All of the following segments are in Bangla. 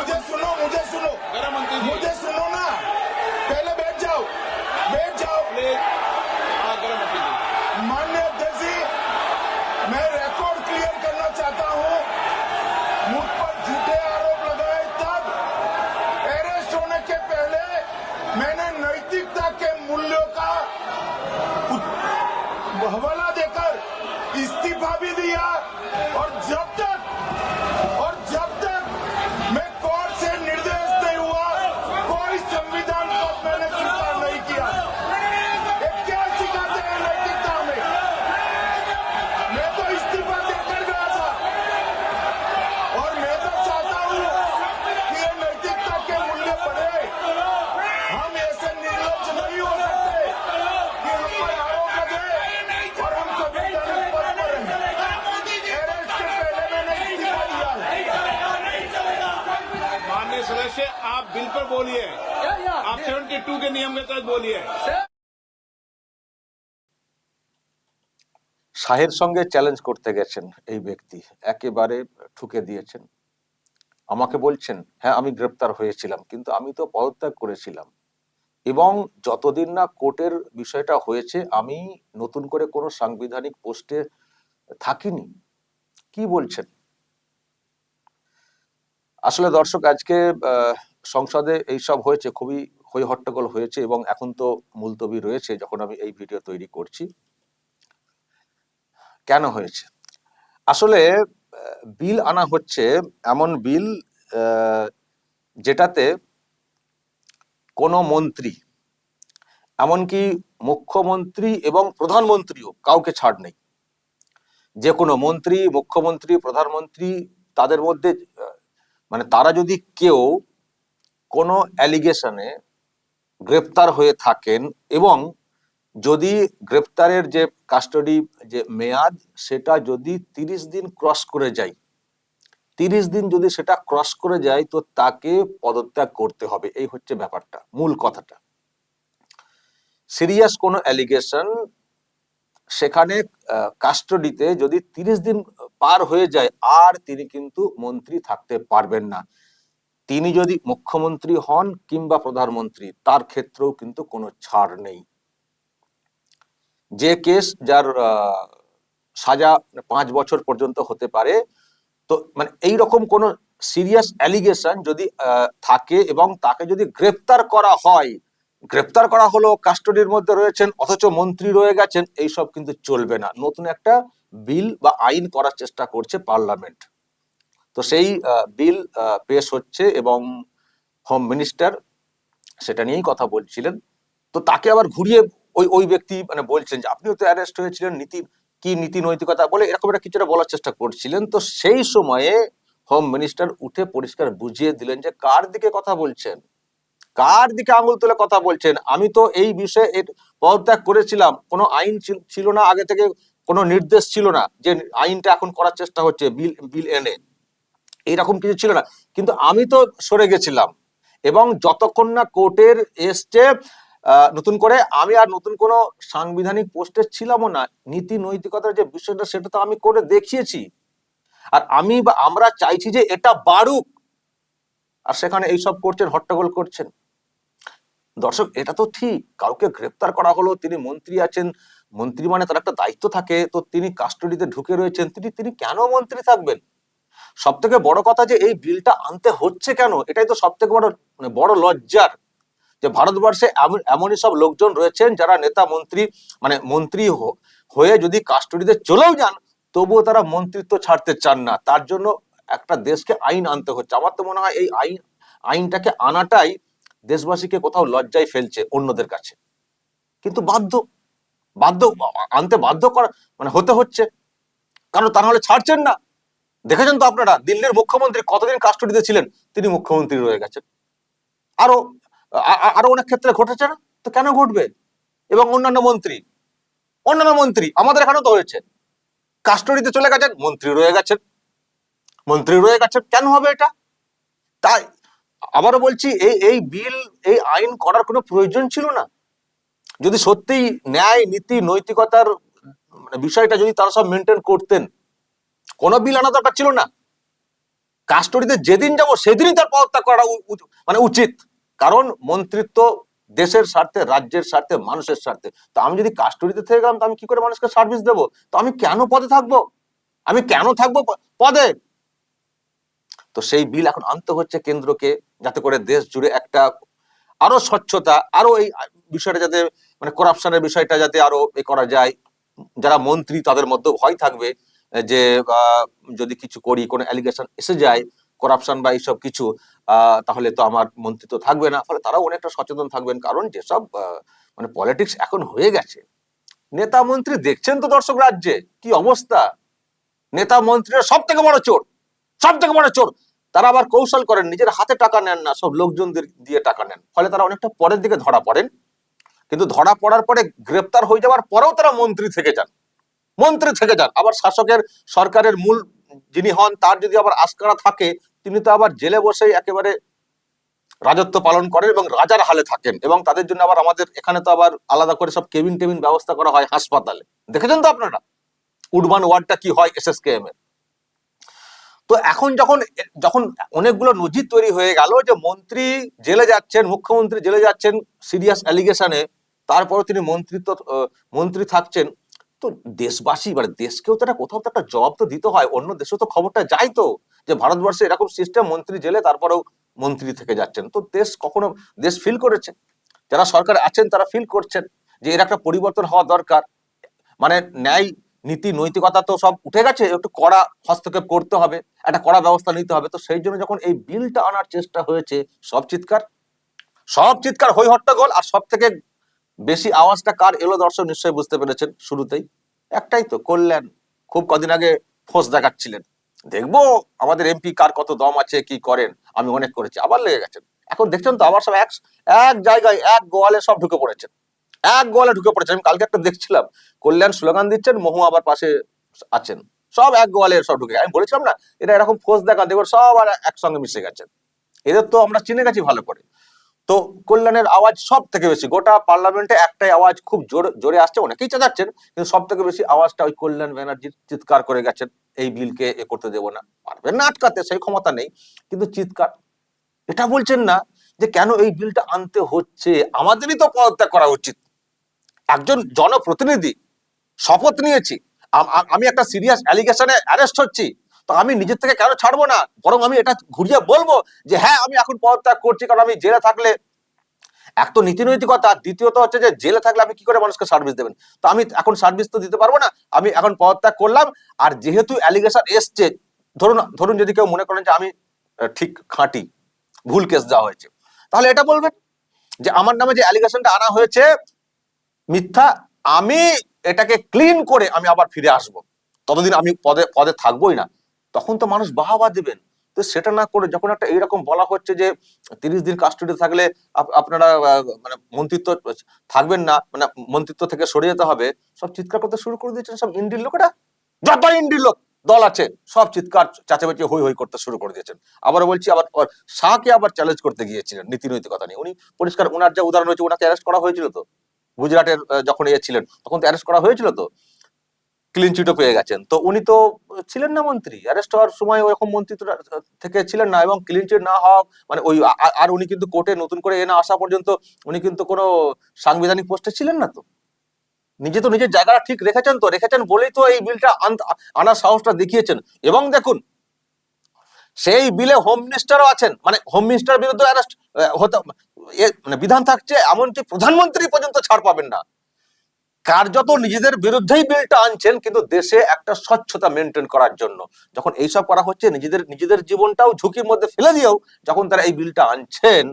मुझे सुनो मुझे सुनो मुझे सुनो ना पहले बैठ जाओ बैठ जाओ माननीय सदस्य आप बिल पर बोलिए आप 72 के नियम के तहत बोलिए শাহের সঙ্গে চ্যালেঞ্জ করতে গেছেন এই ব্যক্তি একেবারে ঠুকে দিয়েছেন আমাকে বলছেন হ্যাঁ আমি গ্রেপ্তার হয়েছিলাম কিন্তু আমি তো পদত্যাগ করেছিলাম এবং যতদিন না কোর্টের বিষয়টা হয়েছে আমি নতুন করে কোনো সাংবিধানিক পোস্টে থাকিনি কি বলছেন আসলে দর্শক, আজকে সংসদে এইসব হয়েছে, খুবই হই হট্টগোল হয়েছে এবং এখন তো মুলতবি রয়েছে যখন আমি এই ভিডিও তৈরি করছি। কেন হয়েছে? আসলে বিল আনা হচ্ছে এমন বিল যেটাতে কোনো মন্ত্রী, এমনকি মুখ্যমন্ত্রী এবং প্রধানমন্ত্রীও কাউকে ছাড় নেই। যে কোনো মন্ত্রী, মুখ্যমন্ত্রী, প্রধানমন্ত্রী, তাদের মধ্যে মানে তারা যদি কেউ কোনো অ্যালিগেশনে গ্রেপ্তার হয়ে থাকেন এবং যদি গ্রেপ্তারের যে কাস্টডি, যে মেয়াদ, সেটা যদি তিরিশ দিন ক্রস করে যায়, তিরিশ দিন যদি সেটা ক্রস করে যায়, তো তাকে পদত্যাগ করতে হবে। এই হচ্ছে ব্যাপারটা, মূল কথাটা। সিরিয়াস কোনো অ্যালিগেশন সেখানে কাস্টডিতে যদি তিরিশ দিন পার হয়ে যায়, আর তিনি কিন্তু মন্ত্রী থাকতে পারবেন না। তিনি যদি মুখ্যমন্ত্রী হন কিংবা প্রধানমন্ত্রী, তার ক্ষেত্রেও কিন্তু কোনো ছাড় নেই। যে কেস যার সাজা পাঁচ বছর পর্যন্ত হতে পারে, তো মানে এই রকম কোন সিরিয়াস অ্যালিগেশন যদি থাকে এবং তাকে যদি গ্রেপ্তার করা হয়, গ্রেপ্তার করা হলো কাস্টডির মধ্যে রয়েছেন, অথচ মন্ত্রী রয়ে গেছেন, এইসব কিন্তু চলবে না। নতুন একটা বিল বা আইন করার চেষ্টা করছে পার্লামেন্ট। তো সেই বিল পেশ হচ্ছে এবং হোম মিনিস্টার সেটা নিয়েই কথা বলছিলেন। তো তাকে আবার ঘুরিয়ে ওই ওই ব্যক্তি মানে বলছেন যে, আপনিও তো অ্যারেস্ট হয়েছিলেন, নীতি, কি নীতি নৈতিকতা? বলে এরকম একটা কিছুটা বলার চেষ্টা করছিলেন। তো সেই সময়ে হোম মিনিস্টার উঠে পরিষ্কার বুঝিয়ে দিলেন যে, কার দিকে কথা বলছেন? কার দিকে আঙুল তুলে কথা বলছেন? আমি তো এই বিষয়ে পদত্যাগ করেছিলাম। কোনো আইন ছিল- ছিল না আগে থেকে কোনো নির্দেশ ছিল না যে আইনটা এখন করার চেষ্টা হচ্ছে বিল বিল এনে। এইরকম কিছু ছিল না। কিন্তু আমি তো সরে গেছিলাম এবং যতক্ষণ না কোর্টের এসছে নতুন করে আমি আর নতুন কোনো সাংবিধানিক পোস্টে ছিলামও না, নীতি নৈতিকতার যে বিষয়টা সেটা তো আমি করে দেখিয়েছি। আর আমি বা আমরা চাইছি যে এটা বাড়ুক। আর সেখানে এইসব করছেন, হট্টগোল করছেন। দর্শক, এটা তো ঠিক। কাউকে গ্রেপ্তার করা হলো, তিনি মন্ত্রী আছেন মন্ত্রী মানে তার একটা দায়িত্ব থাকে, তো তিনি কাস্টডিতে ঢুকে রয়েছেন, তিনি তিনি কেন মন্ত্রী থাকবেন? সব থেকে বড় কথা যে এই বিলটা আনতে হচ্ছে কেন? এটাই তো সব থেকে বড় মানে বড় লজ্জার। যে ভারতবর্ষে এমন- এমনই সব লোকজন রয়েছেন যারা নেতা, মন্ত্রী মানে মন্ত্রী হয়ে যদি কাস্টডিতে চলেও যান, তবুও তারা মন্ত্রিত্ব ছাড়তে চান না। তার জন্য একটা দেশকে আইন আনতে হচ্ছে। আমার তো মনে হয় এই আইন, আইনটাকে আনাটাই দেশবাসীকে কোথাও লজ্জায় ফেলছে অন্যদের কাছে। কিন্তু বাধ্য বাধ্য, আনতে বাধ্য করা মানে হতে হচ্ছে। কারণ তা নাহলে ছাড়ছেন না। দেখেছেন তো আপনারা, দিল্লির মুখ্যমন্ত্রী কতদিন কাস্টডিতে ছিলেন? তিনি মুখ্যমন্ত্রী রয়ে গেছেন। আরও আরও অনেক ক্ষেত্রে ঘটেছে না? তো কেন ঘটবে? এবং অন্যান্য মন্ত্রী? অন্যান্য মন্ত্রী, আমাদের এখানেও তো হয়েছে। কাস্টডিতে চলে গেছেন, মন্ত্রী রয়ে গেছেন। মন্ত্রী রয়ে গেছেন, কেন হবে এটা? তাই, আবারও বলছি, এই এই বিল, এই আইন করার কোনো প্রয়োজন ছিল না। যদি সত্যিই ন্যায়, নীতি, নৈতিকতার মানে বিষয়টা যদি তারা সব মেনটেন করতেন, কোনো বিল আনা দরকার ছিল না। কাস্টডিতে যেদিন যাব সেদিনই তার পদত্যাগ করা মানে উচিত। কারণ মন্ত্রিত্ব দেশের স্বার্থে, রাজ্যের স্বার্থে, মানুষের স্বার্থে। তো আমি যদি কাস্টডিতে থেকে গেলাম, তো আমি কি করে মানুষকে সার্ভিস দেবো? তো আমি কেন পদে থাকব? আমি কেন থাকব পদে? তো সেই বিল এখন আনতে হচ্ছে কেন্দ্রকে, যাতে করে দেশ জুড়ে একটা আরও স্বচ্ছতা, আরও এই বিষয়টা যাতে মানে করাপশনের বিষয়টা যাতে আরও এ করা যায়। যারা মন্ত্রী তাদের মধ্যে ভয় থাকবে যে যদি কিছু করি, কোনো অ্যালিগেশন এসে যায় করাপশন বা এইসব কিছু তাহলে তো আমার মন্ত্রিত্ব থাকবে না। ফলে তারাও অনেকটা সচেতন থাকবেন, কারণ যেসব মানে পলিটিক্স এখন হয়ে গেছে, নেতা মন্ত্রী দেখছেন তো দর্শক রাজ্যে, কি অবস্থা? নেতা মন্ত্রীরা সব থেকে বড় চোর সব থেকে বড় চোর। তারা আবার কৌশল করেন, নিজের হাতে টাকা নেন না, সব লোকজনদের দিয়ে টাকা নেন। ফলে তারা অনেকটা পরের দিকে ধরা পড়েন। কিন্তু ধরা পড়ার পরে গ্রেপ্তার হয়ে যাওয়ার পরেও তারা মন্ত্রী থেকে যান। মন্ত্রী থেকে যান। আবার শাসকের, সরকারের মূল যিনি হন, তার যদি আবার আস্কারা থাকে, তিনি তো আবার জেলে বসেই একেবারে রাজত্ব পালন করেন এবং রাজার হালে থাকেন এবং তাদের জন্য আবার আমাদের এখানে তো আবার আলাদা করে সব কেবিন টেবিন ব্যবস্থা করা হয় হাসপাতালে। দেখেছেন তো আপনারা? উডবান ওয়ার্ডটা কি হয় এসএসকেএম এর? তো এখন যখন যখন অনেকগুলো নজির তৈরি হয়ে গেল যে মন্ত্রী জেলে যাচ্ছেন, মুখ্যমন্ত্রী জেলে যাচ্ছেন, সিরিয়াস অ্যালিগেশনে তারপরে তিনি মন্ত্রিত্ব মন্ত্রী থাকছেন। তো দেশবাসী মানে দেশকেও তো একটা কোথাও তো একটা জবাব তো দিতে হয়, অন্য দেশেও তো খবরটা যায় তো, যে ভারতবর্ষে এরকম সিস্টেম মন্ত্রী জেলে তারপরেও মন্ত্রী থেকে যাচ্ছেন। তো দেশ কখনো, দেশ ফিল করেছে? যারা সরকার আছেন তারা ফিল করছেন যে এর একটা পরিবর্তন হওয়া দরকার। মানে ন্যায়, নীতি, নৈতিকতা তো সব উঠে গেছে, একটু কড়া হস্তক্ষেপ করতে হবে, একটা কড়া ব্যবস্থা নিতে হবে। তো সেই জন্য যখন এই বিলটা আনার চেষ্টা হয়েছে, সব চিৎকার সব চিৎকার হই হট্টগোল আর সব থেকে বেশি আওয়াজটা কার এলো দর্শক নিশ্চয়ই বুঝতে পেরেছেন শুরুতেই? একটাই তো, কল্যাণ। খুব কদিন আগে ফোঁস দেখাচ্ছিলেন। দেখব আমাদের এমপি কার কত দম আছে, কি করেন? আমি অনেক করেছি, আবার লেগে গেছেন। এখন দেখছেন তো, আবার সব এক এক জায়গায়, এক গোয়ালে সব ঢুকে পড়েছেন। এক গোয়ালে ঢুকে পড়েছেন। আমি কালকে একটা দেখছিলাম, কল্যাণ স্লোগান দিচ্ছেন, মহু আবার পাশে আছেন। সব এক গোয়ালে সব ঢুকে আমি বলেছিলাম না এটা এরকম ফোর্স দেখা দেখো সব আর একসঙ্গে মিশে গেছেন। এদের তো আমরা চিনে গেছি ভালো করে। তো কল্যাণের আওয়াজ সব থেকে বেশি, গোটা পার্লামেন্টে একটাই আওয়াজ খুব জোরে জোরে আসছে, অনেকেই চাচাচ্ছেন, কিন্তু সব থেকে বেশি আওয়াজটা ওই কল্যাণ ব্যানার্জির চিৎকার করে গেছেন, এই বিলকে এ করতে দেবো না। পারবেন না আটকাতে, সেই ক্ষমতা নেই, কিন্তু চিৎকার। এটা বলছেন না যে কেন এই বিলটা আনতে হচ্ছে, আমাদেরই তো পদত্যাগ করা উচিত। একজন জনপ্রতিনিধি শপথ নিয়েছি আম- একটা সিরিয়াস অ্যালিগেশনে অ্যারেস্ট হচ্ছি তো আমি নিজের থেকে কেন ছাড়বো না? বরং আমি এটা ঘুরিয়ে বলব যে হ্যাঁ আমি এখন পদত্যাগ করছি, কারণ আমি জেলে থাকলে এক তো নীতি নৈতিকতা দ্বিতীয়ত হচ্ছে যে, জেলে থাকলে আপনি কি করে মানুষকে সার্ভিস দেবেন? তো আমি এখন সার্ভিস তো দিতে পারব না, আমি এখন পদত্যাগ করলাম, আর যেহেতু অ্যালিগেশন এসছে, ধরুন ধরুন যদি কেউ মনে করেন যে, আমি ঠিক খাঁটি, ভুল কেস দেওয়া হয়েছে, তাহলে এটা বলবেন যে, আমার নামে যে অ্যালিগেশনটা আনা হয়েছে, মিথ্যা, আমি এটাকে ক্লিন করে আমি আবার ফিরে আসব। ততদিন আমি পদে পদে থাকবোই না। তখন তো মানুষ বাহাবা দিবেন। তো সেটা না করে যখন একটা এইরকম বলা হচ্ছে যে তিরিশ দিন কাস্টডি থাকলে আপ- আপনারা মানে মন্ত্রিত্ব থাকবেন না মানে মন্ত্রিত্ব থেকে সরে যেতে হবে, সব চিৎকার করতে শুরু করে দিয়েছেন সব ইন্ডির লোকেরা। যত ইন্ডির লোক, দল আছে, সব চিৎকার চাচামেচি হই হই করতে শুরু করে দিয়েছেন। আবার বলছি, আবার শাহকে আবার চ্যালেঞ্জ করতে গিয়েছিলেন নীতি নৈতিকতা নিয়ে। উনি পরিষ্কার ওনার যে উদাহরণ হয়েছে ওনাকে অ্যারেস্ট করা হয়েছিল তো। গুজরাটের যখন ইয়ে ছিলেন, তখন তো অ্যারেস্ট করা হয়েছিল তো। ক্লিন চিটও পেয়ে গেছেন। তো উনি তো ছিলেন না মন্ত্রী। অ্যারেস্ট হওয়ার সময় ওরকম মন্ত্রিত্ব থেকে ছিলেন না এবং ক্লিন চিট না হওয়া মানে ওই আর উনি কিন্তু কোর্টে নতুন করে এ না আসা পর্যন্ত উনি কিন্তু কোনো সাংবিধানিক পোস্টে ছিলেন না তো। নিজে তো নিজের জায়গাটা ঠিক রেখেছেন তো। রেখেছেন বলেই তো এই বিলটা আন- আনার সাহসটা দেখিয়েছেন। এবং দেখুন, সেই বিলে হোম মিনিস্টারও আছেন। মানে হোম মিনিস্টার বিরুদ্ধে অ্যারেস্ট হতে মানে বিধান থাকছে এমনকি প্রধানমন্ত্রী পর্যন্ত ছাড় পাবেন না। কার্যত নিজেদের বিরুদ্ধেই বিলটা আনছেন, কিন্তু দেশে একটা স্বচ্ছতা মেনটেন করার জন্য। যখন এইসব করা হচ্ছে, নিজেদের নিজেদের জীবনটাও ঝুঁকির মধ্যে ফেলে দিয়েও যখন তারা এই বিলটা আনছেন,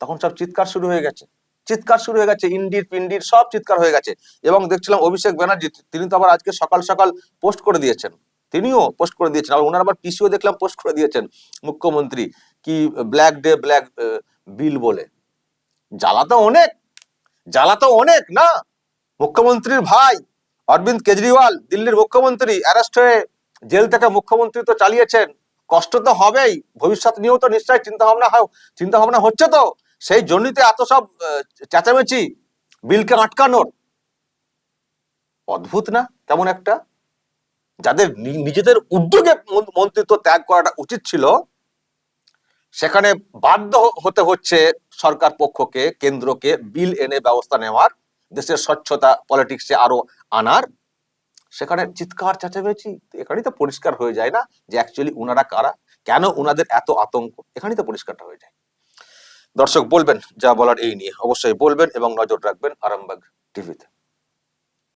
তখন সব চিৎকার শুরু হয়ে গেছে। চিৎকার শুরু হয়ে গেছে, ইন্ডির, পিন্ডির সব চিৎকার হয়ে গেছে। এবং দেখছিলাম অভিষেক ব্যানার্জি, তিনি তো আবার আজকে সকাল সকাল পোস্ট করে দিয়েছেন। তিনিও পোস্ট করে দিয়েছেন। আবার ওনার আবার পিসিও দেখলাম পোস্ট করে দিয়েছেন মুখ্যমন্ত্রী, কি ব্ল্যাক ডে, ব্ল্যাক বিল বলে। জ্বালা তো অনেক, জ্বালা তো অনেক, না? মুখ্যমন্ত্রীর ভাই অরবিন্দ কেজরিওয়াল দিল্লির মুখ্যমন্ত্রী অ্যারেস্ট হয়ে জেল থেকে মুখ্যমন্ত্রী তো চালিয়েছেন। কষ্ট তো হবেই, ভবিষ্যৎ নিয়েও তো নিশ্চয়ই চিন্তা ভাবনা চিন্তা ভাবনা হচ্ছে তো সেই জন্যই তো এত সব চেঁচামেচি, বিলকে আটকানোর। অদ্ভুত না? তেমন একটা? যাদের নিজেদের উদ্যোগে মন- মন্ত্রিত্ব ত্যাগ করাটা উচিত ছিল, সেখানে বাধ্য হতে হচ্ছে সরকার পক্ষকে, কেন্দ্রকে বিল এনে ব্যবস্থা নেওয়ার। দেশের স্বচ্ছতা পলিটিক্সে আরও আনার। সেখানে চিৎকার, চেঁচামেচি, এখানেই তো পরিষ্কার হয়ে যায় না যে অ্যাকচুয়ালি উনারা কারা, কেন উনাদের এত আতঙ্ক? এখানেই তো পরিষ্কারটা হয়ে যায়। দর্শক, বলবেন যা বলার এই নিয়ে। অবশ্যই বলবেন এবং নজর রাখবেন আরামবাগ টিভিতে।